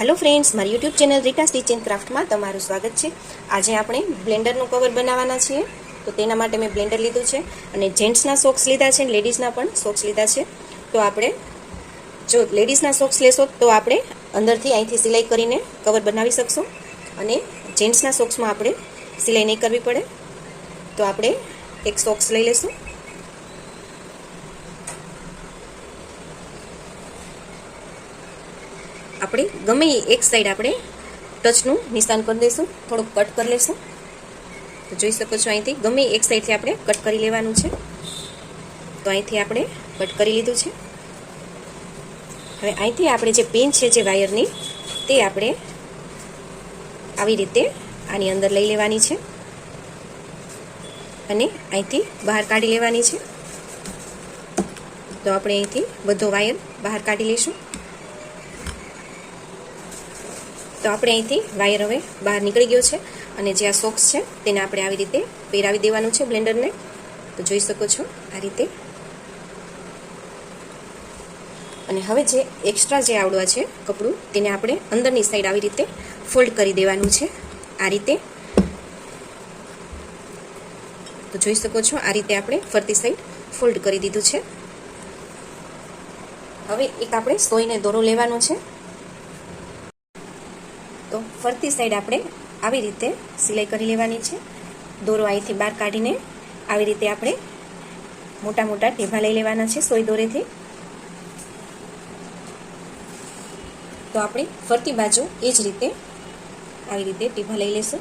Hello friends મારી YouTube channel Rita stitch and ક્રાફ્ટમાં તમારું સ્વાગત છે. આજે આપણે બ્લેન્ડરનું કવર બનાવવાના છીએ. તો તેના માટે મેં બ્લેન્ડર લીધું છે અને જેન્ટ્સના સોક્સ લીધા છે અને લેડીઝના પણ સોક્સ લીધા છે. તો આપણે, જો લેડીઝના સોક્સ લેશો તો આપણે અંદરથી અહીંથી સિલાઈ કરીને કવર બનાવી શકશું. અને જેન્ટ્સના સોક્સમાં આપણે સિલાઈ નહીં કરવી પડે. તો આપણે એક સોક્સ લઈ લઈશું આપણે ગમે એક સાઈડ આપણે ટચનું નિશાન કરી દઈશું, થોડુંક કટ કરી લઈશું. તો જોઈ શકો છો અહીંથી, ગમે એક સાઈડથી આપણે કટ કરી લેવાનું છે. તો અહીંથી આપણે કટ કરી લીધું છે. હવે અહીંથી આપણે જે પિન છે, જે વાયરની તે આપણે આવી રીતે આની અંદર લઈ લેવાની છે. અને અહીંથી બહાર કાઢી લેવાની છે. તો આપણે અહીંથી બધો વાયર બહાર કાઢી લઈશું. તો આપણે અહીંથી વાયર હવે બહાર નીકળી ગયો છે અને જે આ સોક્સ છે તેને આપણે આવી રીતે પહેરાવી દેવાનું છે બ્લેન્ડરને. તો જોઈ શકો છો આ રીતે. અને હવે જે એક્સ્ટ્રા જે આવડવા છે કપડું તેને આપણે અંદરની સાઈડ આવી રીતે ફોલ્ડ કરી દેવાનું છે આ રીતે. તો જોઈ શકો છો આ રીતે આપણે ફરતી સાઈડ ફોલ્ડ કરી દીધું છે. હવે એક આપણે સોઈને દોરો લેવાનો છે. ફરતી સાઈડ આપણે આવી રીતે સિલાઈ કરી લેવાની છે. દોરો અહીંથી બહાર કાઢીને આવી રીતે આપણે મોટા મોટા ટેભા લઈ લેવાના છે સોય દોરેથી. તો આપણે ફરતી બાજુ એ જ રીતે આવી રીતે ટીભા લઈ લેશું.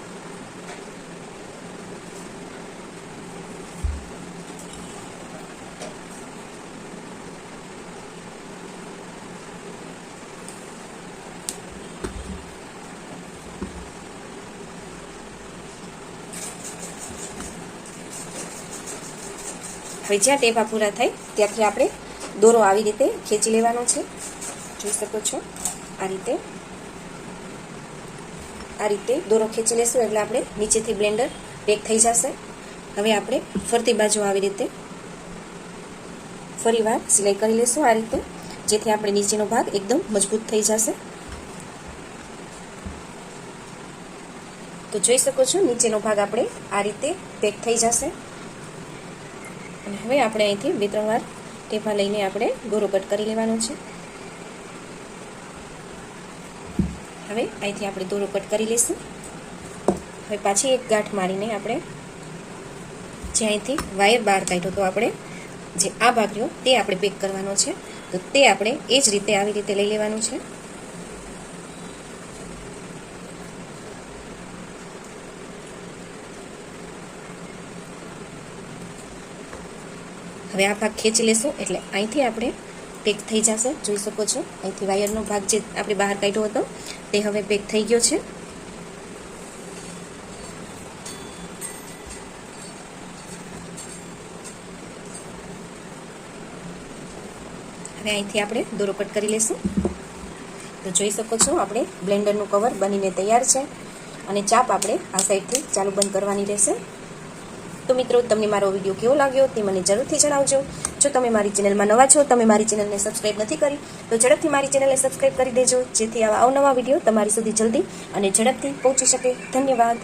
હવે જ્યાં ટેપા પૂરા થાય, ત્યાંથી આપણે દોરો આવી રીતે ખેંચી લેવાનો છે. જોઈ શકો છો? આ રીતે. આ રીતે દોરો ખેંચી લેશું એટલે આપણે નીચેથી બ્લેન્ડર પેક થઈ જશે. હવે આપણે ફરતી બાજુ આવી રીતે ફરી વાર સિલાઈ કરી લેશું આ રીતે, જેથી આપણે નીચેનો ભાગ એકદમ મજબૂત થઈ જશે. તો જોઈ શકો છો, નીચેનો ભાગ આપણે આ રીતે પેક થઈ જશે. અને હવે આપણે અહીંથી બે ત્રણ વાર ટેફા લઈને આપણે ગોરો કટ કરી લેવાનો છે. હવે અહીંથી આપણે દોરો કટ કરી લઈશું. હવે પાછી એક ગાંઠ મારીને આપણે જે અહીંથી વાયર બહાર કાઢ્યો તો આપણે જે આ ભાગ રહ્યો તે આપણે પેક કરવાનો છે. તો તે આપણે એ જ રીતે આવી રીતે લઈ લેવાનું છે. હવે આ ભાગ ખેંચી લેશું, એટલે અહીંથી આપણે પેક થઈ જશે, જોઈ શકો છો. અહીંથી વાયરનો ભાગ જે આપણે બહાર કાઢ્યો હતો, તે હવે પેક થઈ ગયો છે. હવે અહીંથી આપણે દોરો કટ કરી લેશું. તો જોઈ શકો છો, આપણે બ્લેન્ડરનું કવર બનીને તૈયાર છે અને ચાપ આપણે આ સાઈડથી ચાલુ બંધ કરવાની રહેશે. તો મિત્રો, તમને મારો વીડિયો કેવો લાગ્યો તે મને જરૂરથી જણાવજો. જો તમે મારી ચેનલમાં નવા છો, તમે મારી ચેનલને સબસ્ક્રાઈબ નથી કરી, તો ઝડપથી મારી ચેનલને સબસ્ક્રાઈબ કરી દેજો, જેથી આવા અવનવા વીડિયો તમારી સુધી જલ્દી અને ઝડપથી પહોંચી શકે. ધન્યવાદ.